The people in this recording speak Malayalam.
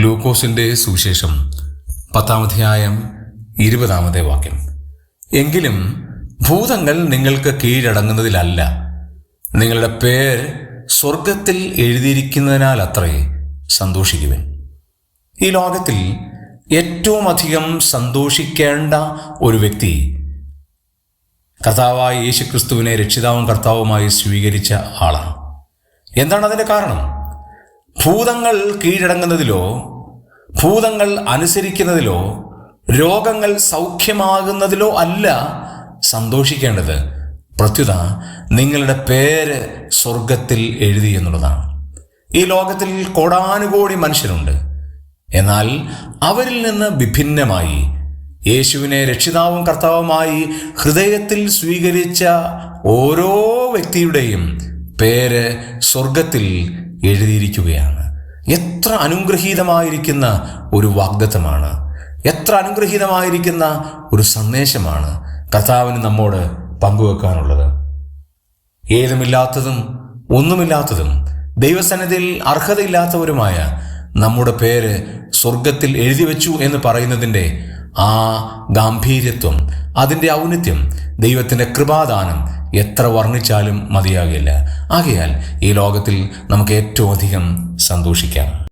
ലൂക്കോസിന്റെ സുവിശേഷം പത്താമധ്യായം ഇരുപതാമത്തെ വാക്യം. എങ്കിലും ഭൂതങ്ങൾ നിങ്ങൾക്ക് കീഴടങ്ങുന്നതിലല്ല. നിങ്ങളുടെ പേര് സ്വർഗത്തിൽ എഴുതിയിരിക്കുന്നതിനാൽ അത്രേ സന്തോഷിക്കുവൻ. ഈ ലോകത്തിൽ ഏറ്റവും അധികം സന്തോഷിക്കേണ്ട ഒരു വ്യക്തി കർത്താവായ യേശുക്രിസ്തുവിനെ രക്ഷിതാവും കർത്താവുമായി സ്വീകരിച്ച ആളാണ്. എന്താണ് അതിന്റെ കാരണം? ഭൂതങ്ങൾ കീഴടങ്ങുന്നതിലോ ഭൂതങ്ങൾ അനുസരിക്കുന്നതിലോ രോഗങ്ങൾ സൗഖ്യമാകുന്നതിലോ അല്ല സന്തോഷിക്കേണ്ടത്. പ്രത്യുത നിങ്ങളുടെ പേര് സ്വർഗത്തിൽ എഴുതി എന്നുള്ളതാണ്. ഈ ലോകത്തിൽ കോടാനുകോടി മനുഷ്യരുണ്ട്. എന്നാൽ അവരിൽ നിന്ന് വിഭിന്നമായി യേശുവിനെ രക്ഷിതാവും കർത്താവുമായി ഹൃദയത്തിൽ സ്വീകരിച്ച ഓരോ വ്യക്തിയുടെയും പേര് സ്വർഗത്തിൽ എഴുതിയിരിക്കുകയാണ്. എത്ര അനുഗ്രഹീതമായിരിക്കുന്ന ഒരു വാഗ്ദത്തമാണ്. എത്ര അനുഗ്രഹീതമായിരിക്കുന്ന ഒരു സന്ദേശമാണ് കർത്താവിന് നമ്മോട് പങ്കുവെക്കാനുള്ളത്. ഏതുമില്ലാത്തതും ഒന്നുമില്ലാത്തതും ദൈവസന്നിധിയിൽ അർഹതയില്ലാത്തവരുമായ നമ്മുടെ പേര് സ്വർഗത്തിൽ എഴുതി വെച്ചു എന്ന് പറയുന്നതിന്റെ ആ ഗാംഭീര്യത്വം അതിന്റെ ഔന്നിത്യം ദൈവത്തിന്റെ കൃപാദാനം എത്ര വർണിച്ചാലും മതിയാകില്ല. ആകയാൽ ഈ ലോകത്തിൽ നമുക്ക് ഏറ്റവും അധികം സന്തോഷിക്കാം.